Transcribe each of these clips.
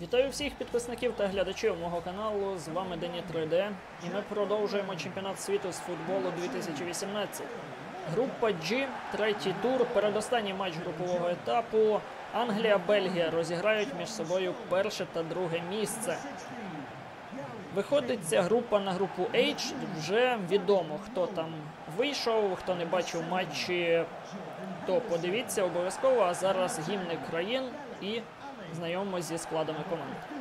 Вітаю всіх підписників та глядачів мого каналу. З вами Дені 3D. І ми продовжуємо чемпіонат світу з футболу 2018. Група G, третій тур, передостанній матч групового етапу. Англія, Бельгія розіграють між собою перше та друге місце. Виходить ця група на групу H. Вже відомо, хто там вийшов, хто не бачив матчі, то подивіться обов'язково. А зараз гімни країн і знайомимось зі складами команд.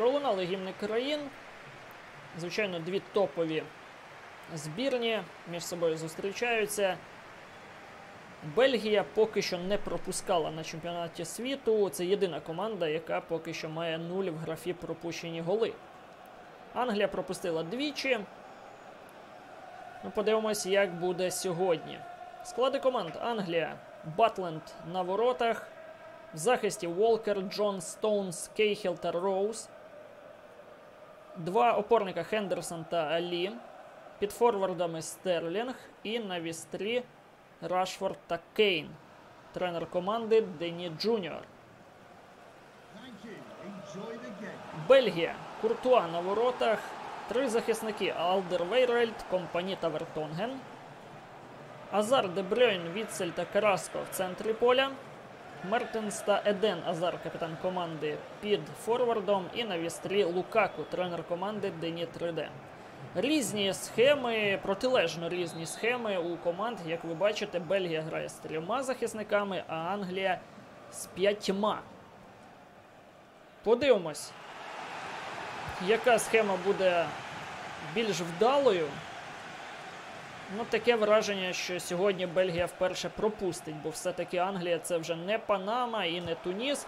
Пролунали гімни країн. Звичайно, дві топові збірні між собою зустрічаються. Бельгія поки що не пропускала на чемпіонаті світу. Це єдина команда, яка поки що має нуль в графі пропущені голи. Англія пропустила двічі. Ну, подивимось, як буде сьогодні. Склади команд Англія. Батленд на воротах. В захисті Волкер, Джон Стоунс, Кейхел та Роуз. Два опорника Хендерсон та Алі. Під форвардами Стерлінг і на вістрі Рашфорд та Кейн. Тренер команди Дені Джуніор. Бельгія. Куртуа на воротах. Три захисники Алдер Вейрельд, Компані та Вертонген. Азар Дебрёйн, Віцель та Караско в центрі поля. Мертенс та Еден Азар, капітан команди під форвардом. І на вістрі Лукаку, тренер команди Дені 3D. Різні схеми, протилежно різні схеми у команд. Як ви бачите, Бельгія грає з трьома захисниками, а Англія з п'ятьма. Подивимось, яка схема буде більш вдалою. Ну, таке враження, що сьогодні Бельгія вперше пропустить, бо все-таки Англія це вже не Панама і не Туніс.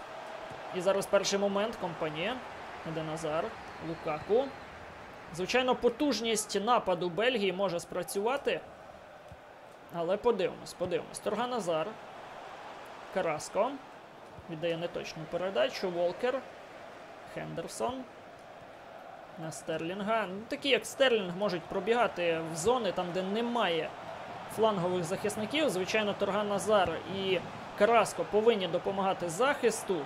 І зараз перший момент компанія. Іде Назар, Лукаку. Звичайно, потужність нападу Бельгії може спрацювати. Але подивимось, подивимось. Торга Назар. Караско. Віддає неточну передачу. Волкер. Хендерсон. На Стерлінга. Ну, такі, як Стерлінг, можуть пробігати в зони, там, де немає флангових захисників. Звичайно, Торган Назар і Караско повинні допомагати захисту.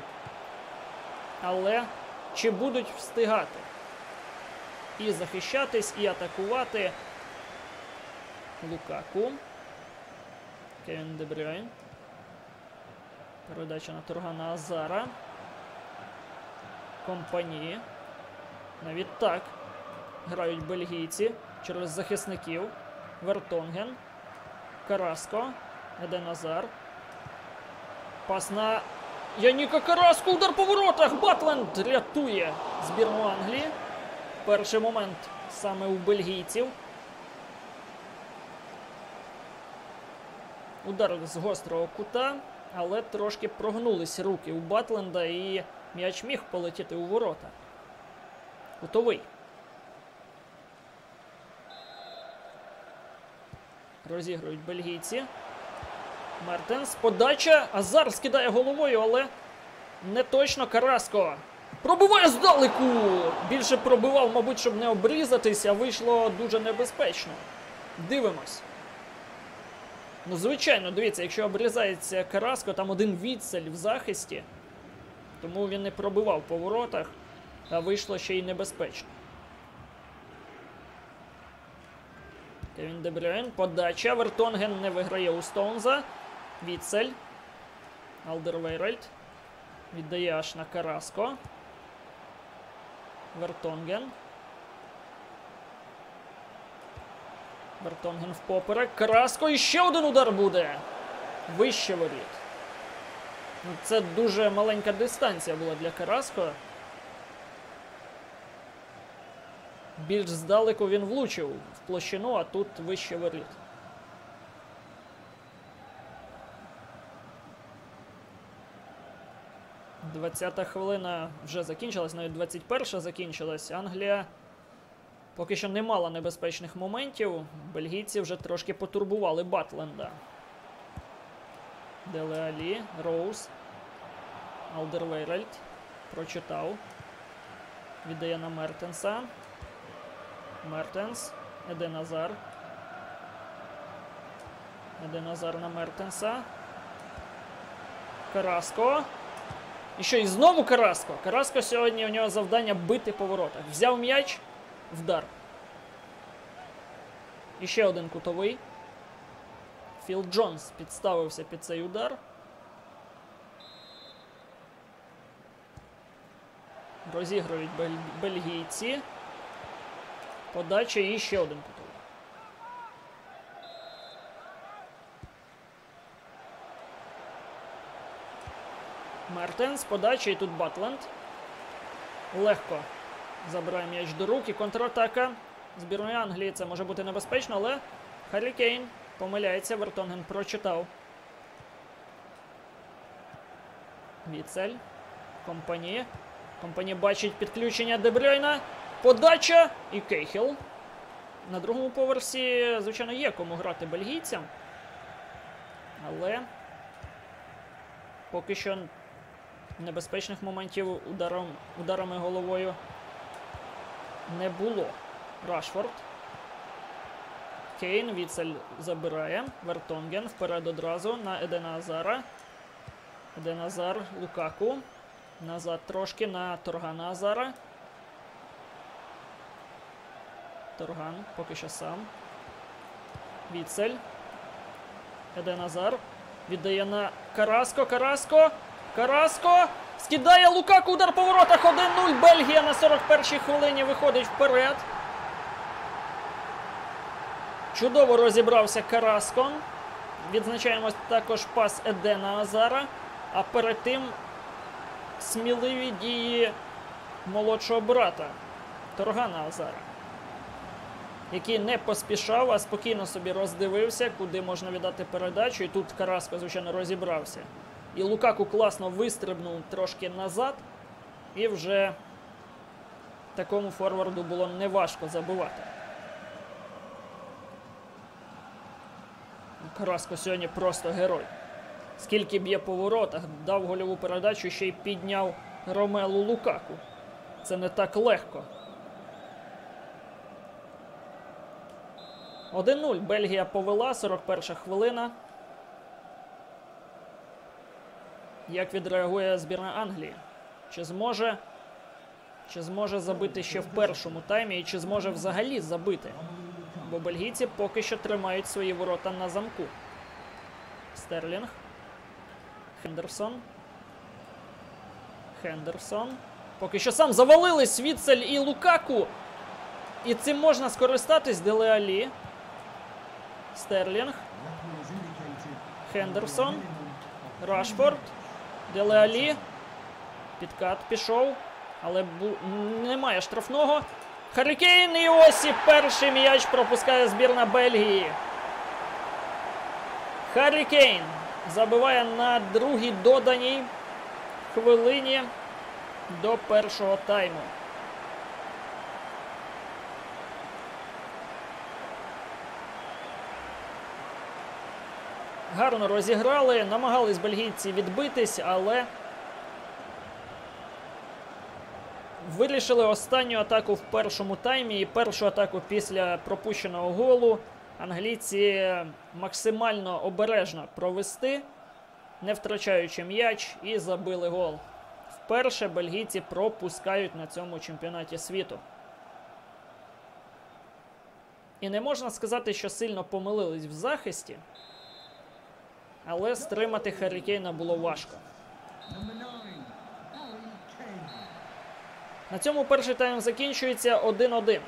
Але чи будуть встигати? І захищатись, і атакувати. Лукаку. Кевін Дебрюйн. Передача на Торгана Азара. Компанії. Навіть так. Грають бельгійці через захисників. Вертонген. Караско. Еде Назар. Пас на Яніка Караско. Удар по воротах. Батленд рятує збірну Англії. Перший момент саме у бельгійців. Удар з гострого кута, але трошки прогнулись руки у Батленда і м'яч міг полетіти у ворота. Готовий. Розігрують бельгійці. Мертенс. Подача. Азар скидає головою, але не точно Караско. Пробиває здалеку! Більше пробивав, мабуть, щоб не обрізатись, а вийшло дуже небезпечно. Дивимось. Ну, звичайно, дивіться, якщо обрізається Караско, там один відсель в захисті. Тому він не пробивав по воротах, вийшло ще й небезпечно. Кевін Дебрюйн. Подача. Вертонген не виграє у Стоунза. Відсель. Алдервейрельд. Віддає аж на Караско. Вертонген. Вертонген впоперек. Караско. І ще один удар буде. Вище воріт. Це дуже маленька дистанція була для Караско. Більш здалеку він влучив в площину, а тут вище воріт. Двадцята хвилина вже закінчилась, навіть 21 закінчилась. Англія поки що не мала небезпечних моментів. Бельгійці вже трошки потурбували Батленда. Делеалі, Роуз. Алдервейрельд. Прочитав. Віддає на Мертенса. Мертенс. Еде Назар. Еде Назар на Мертенса. Караско. І що, і знову Караско. Караско сьогодні у нього завдання бити по воротах. Взяв м'яч, вдар. І ще один кутовий. Філ Джонс підставився під цей удар. Розігрують бель- бельгійці. Подача і ще один кутовий. Мертенс, подача і тут Батленд. Легко забирає м'яч до рук і контратака збірної Англії. Це може бути небезпечно, але Харрі Кейн помиляється. Вертонген прочитав. Віцель. Компані. Компані бачить підключення Дебрюйна. Подача і Кейхіл. На другому поверсі, звичайно, є кому грати бельгійцям. Але поки що небезпечних моментів ударом, ударами головою не було. Рашфорд. Кейн Віцель забирає. Вертонген вперед одразу на Едена Азара. Еден Азар, Лукаку. Назад трошки на Торгана Азара. Торган поки що сам. Віцель. Еден Азар. Віддає на Караско. Караско. Караско. Скидає Лукаку удар по воротах. 1-0. Бельгія на 41-й хвилині виходить вперед. Чудово розібрався Караско. Відзначаємо також пас Едена Азара. А перед тим сміливі дії молодшого брата Торгана Азара, який не поспішав, а спокійно собі роздивився, куди можна віддати передачу. І тут Караско, звичайно, розібрався. І Лукаку класно вистрибнув трошки назад, і вже такому форварду було неважко забивати. Караско сьогодні просто герой. Скільки б'є по воротах, дав гольову передачу, ще й підняв Ромелу Лукаку. Це не так легко. 1-0. Бельгія повела, 41 хвилина. Як відреагує збірна Англії? Чи зможе, чи зможе забити ще в першому таймі, і чи зможе взагалі забити? Бо бельгійці поки що тримають свої ворота на замку. Стерлінг. Хендерсон. Хендерсон. Поки що сам завалились Віцель і Лукаку. І цим можна скористатись Делеалі. Стерлінг. Хендерсон. Рашфорд. Делеалі. Підкат пішов. Але бу- немає штрафного. Харрікейн і ось і перший м'яч пропускає збірна Бельгії. Харрі Кейн забиває на другій доданій хвилині до першого тайму. Гарно розіграли, намагались бельгійці відбитись, але вирішили останню атаку в першому таймі і першу атаку після пропущеного голу. Англійці максимально обережно провести, не втрачаючи м'яч, і забили гол. Вперше бельгійці пропускають на цьому чемпіонаті світу. І не можна сказати, що сильно помилились в захисті, але стримати Харрікейна було важко. На цьому перший тайм закінчується 1-1.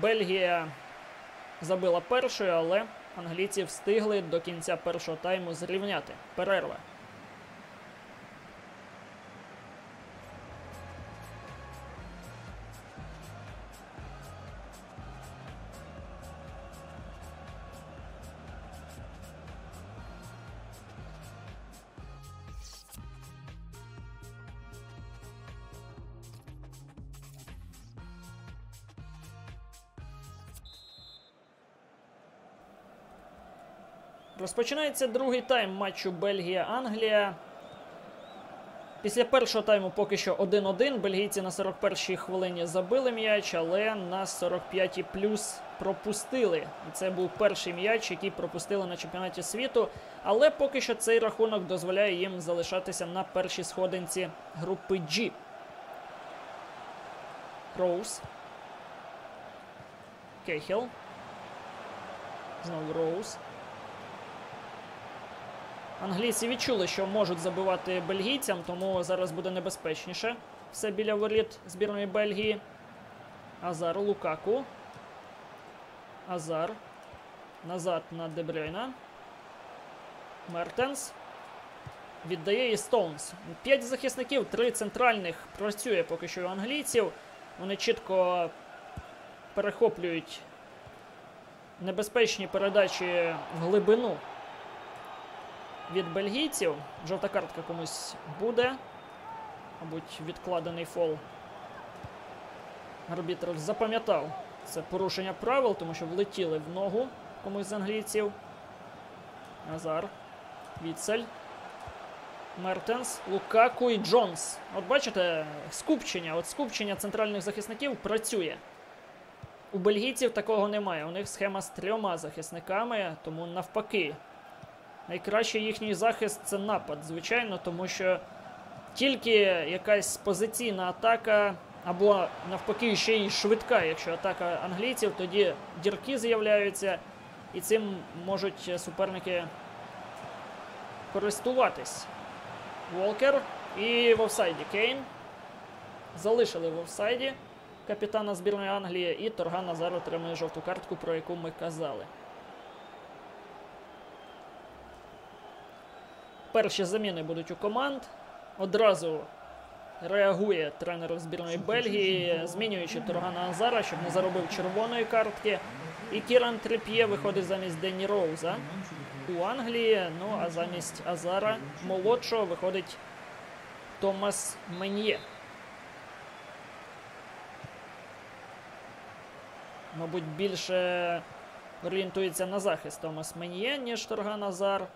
Бельгія забила першою, але англійці встигли до кінця першого тайму зрівняти. Перерва. Розпочинається другий тайм матчу Бельгія-Англія. Після першого тайму поки що 1-1. Бельгійці на 41-й хвилині забили м'яч, але на 45-й плюс пропустили. І це був перший м'яч, який пропустили на чемпіонаті світу. Але поки що цей рахунок дозволяє їм залишатися на першій сходинці групи G. Роуз. Кейхел. Знову Роуз. Англійці відчули, що можуть забивати бельгійцям, тому зараз буде небезпечніше. Все біля воріт збірної Бельгії. Азар Лукаку. Азар. Назад на Дебрейна. Мертенс. Віддає і Стоунс. П'ять захисників, три центральних працює поки що у англійців. Вони чітко перехоплюють небезпечні передачі в глибину від бельгійців. Жовта картка комусь буде. Мабуть, відкладений фол. Арбітр запам'ятав це порушення правил, тому що влетіли в ногу комусь з англійців. Назар. Віцель. Мертенс, Лукаку і Джонс. От бачите, скупчення. От скупчення центральних захисників працює. У бельгійців такого немає. У них схема з трьома захисниками, тому навпаки. Найкращий їхній захист це напад, звичайно, тому що тільки якась позиційна атака, або навпаки ще й швидка, якщо атака англійців, тоді дірки з'являються, і цим можуть суперники користуватись. Волкер і в офсайді Кейн. Залишили в офсайді капітана збірної Англії, і Торган Назар отримує жовту картку, про яку ми казали. Перші заміни будуть у команд. Одразу реагує тренер збірної Бельгії, змінюючи Торгана Азара, щоб не заробив червоної картки. І Кіран Треп'є виходить замість Денні Роуза у Англії. Ну а замість Азара молодшого виходить Томас Мен'є. Мабуть, більше орієнтується на захист Томас Мен'є, ніж Торган Азар.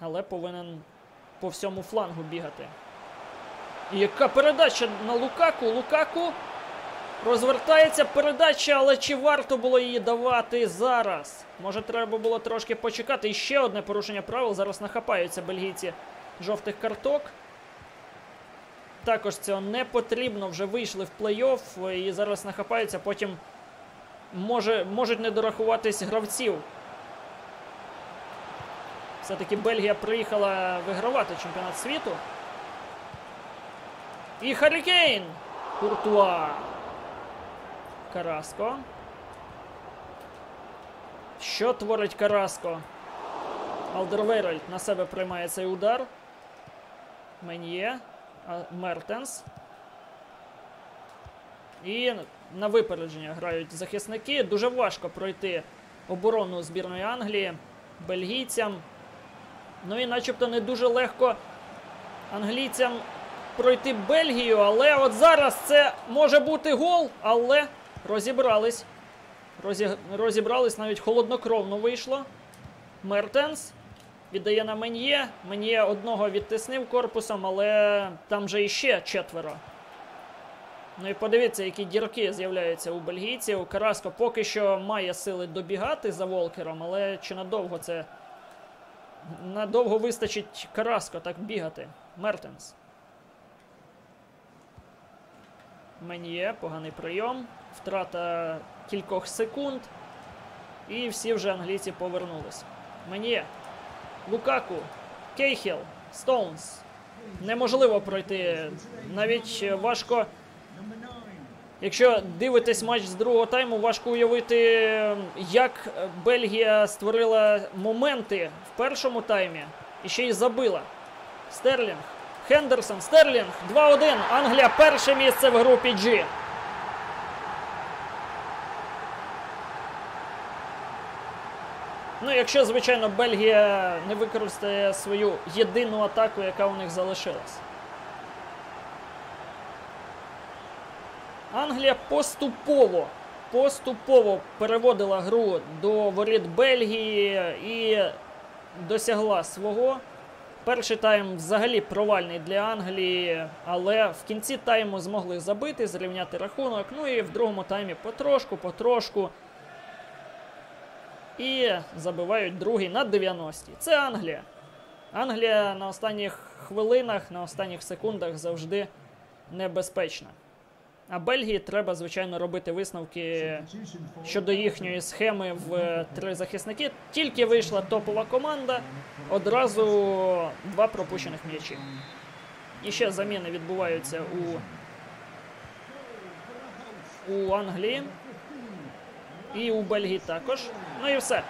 Але повинен по всьому флангу бігати. І яка передача на Лукаку? Лукаку розвертається передача, але чи варто було її давати зараз? Може, треба було трошки почекати. І ще одне порушення правил. Зараз нахапаються бельгійці жовтих карток. Також цього не потрібно. Вже вийшли в плей-офф і зараз нахапаються. Потім може, можуть не дорахуватись гравців. Все-таки Бельгія приїхала вигравати чемпіонат світу. І Харрікейн! Куртуа. Караско. Що творить Караско? Алдервейральд на себе приймає цей удар. Мен'є. Мертенс. І на випередження грають захисники. Дуже важко пройти оборону збірної Англії бельгійцям. Ну і начебто не дуже легко англійцям пройти Бельгію, але от зараз це може бути гол, але розібрались. Розі... Розібрались, навіть холоднокровно вийшло. Мертенс віддає на Мен'є. Мен'є одного відтиснив корпусом, але там же іще четверо. Ну і подивіться, які дірки з'являються у бельгійців. Караско поки що має сили добігати за Волкером, але чи надовго це. Надовго вистачить Караско так бігати. Мертенс. Мен'є, поганий прийом. Втрата кількох секунд. І всі вже англійці повернулись. Мен'є. Лукаку. Кейхел. Стоунс. Неможливо пройти. Навіть важко. Якщо дивитесь матч з другого тайму, важко уявити, як Бельгія створила моменти в першому таймі і ще й забила. Стерлінг. Хендерсон. Стерлінг. 2-1. Англія перше місце в групі G. Ну, якщо, звичайно, Бельгія не використає свою єдину атаку, яка у них залишилась. Англія поступово поступово переводила гру до воріт Бельгії і досягла свого. Перший тайм взагалі провальний для Англії, але в кінці тайму змогли забити, зрівняти рахунок. Ну і в другому таймі потрошку, потрошку. І забивають другий на 90-й. Це Англія. Англія на останніх хвилинах, на останніх секундах завжди небезпечна. А Бельгії треба, звичайно, робити висновки щодо їхньої схеми в е, три захисники. Тільки вийшла топова команда, одразу два пропущених м'ячі. І ще заміни відбуваються у, у Англії. І у Бельгії також. Ну і все.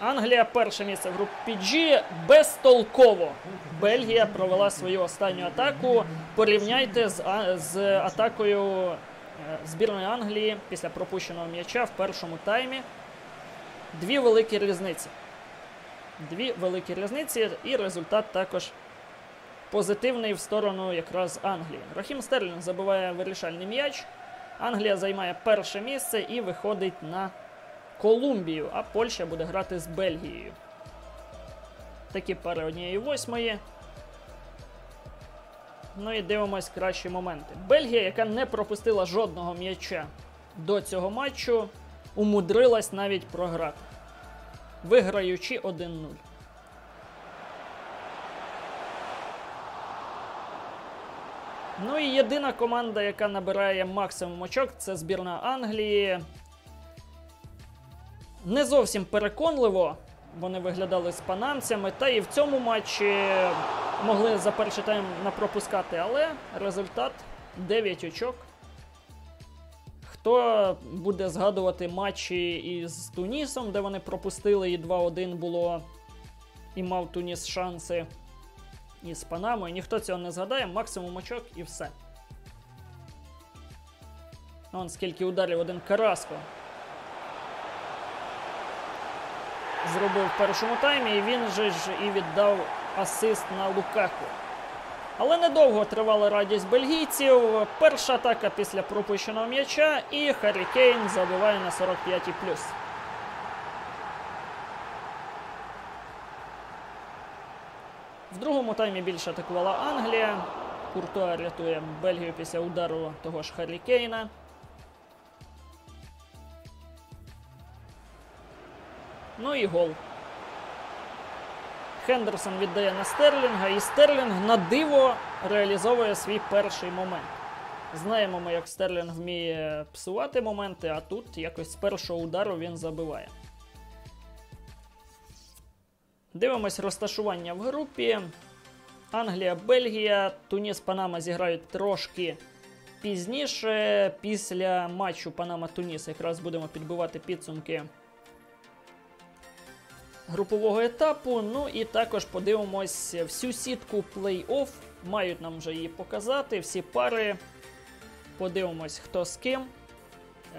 Англія перше місце в групі G безтолково. Бельгія провела свою останню атаку. Порівняйте з, з атакою е, збірної Англії після пропущеного м'яча в першому таймі. Дві великі різниці. Дві великі різниці, і результат також позитивний в сторону якраз Англії. Рахім Стерлінг забиває вирішальний м'яч. Англія займає перше місце і виходить на Колумбію, а Польща буде грати з Бельгією. Такі пари однієї восьмої. Ну і дивимось кращі моменти. Бельгія, яка не пропустила жодного м'яча до цього матчу, умудрилась навіть програти, виграючи 1-0. Ну і єдина команда, яка набирає максимум очок, це збірна Англії. Не зовсім переконливо. Вони виглядали з панамцями, та і в цьому матчі могли за перший тайм напропускати, але результат 9 очок. Хто буде згадувати матчі із Тунісом, де вони пропустили і 2-1 було, і мав Туніс шанси із Панамою, ніхто цього не згадає, максимум очок і все. Он скільки ударів один Караско зробив в першому таймі, і він же ж і віддав асист на Лукаку. Але недовго тривала радість бельгійців. Перша атака після пропущеного м'яча, і Харрі Кейн забиває на 45-й плюс. В другому таймі більше атакувала Англія. Куртуа рятує Бельгію після удару того ж Харрі Кейна. Ну і гол. Хендерсон віддає на Стерлінга, і Стерлінг на диво реалізовує свій перший момент. Знаємо ми, як Стерлінг вміє псувати моменти, а тут якось з першого удару він забиває. Дивимось розташування в групі. Англія, Бельгія, Туніс, Панама зіграють трошки пізніше. Після матчу Панама-Туніс якраз будемо підбивати підсумки групового етапу. Ну і також подивимось всю сітку плей-офф. Мають нам вже її показати, всі пари. Подивимось, хто з ким,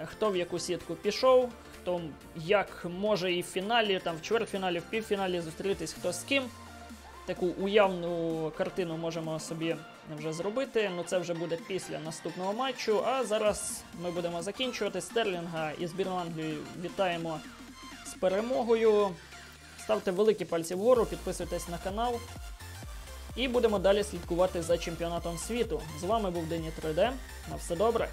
хто в яку сітку пішов, хто як може і в фіналі, там в чвертьфіналі, в півфіналі зустрітись хто з ким. Таку уявну картину можемо собі вже зробити. Ну це вже буде після наступного матчу. А зараз ми будемо закінчувати Стерлінга і збірну Англії вітаємо з перемогою. Ставте великі пальці вгору, підписуйтесь на канал. І будемо далі слідкувати за чемпіонатом світу. З вами був Дені 3D. На все добре.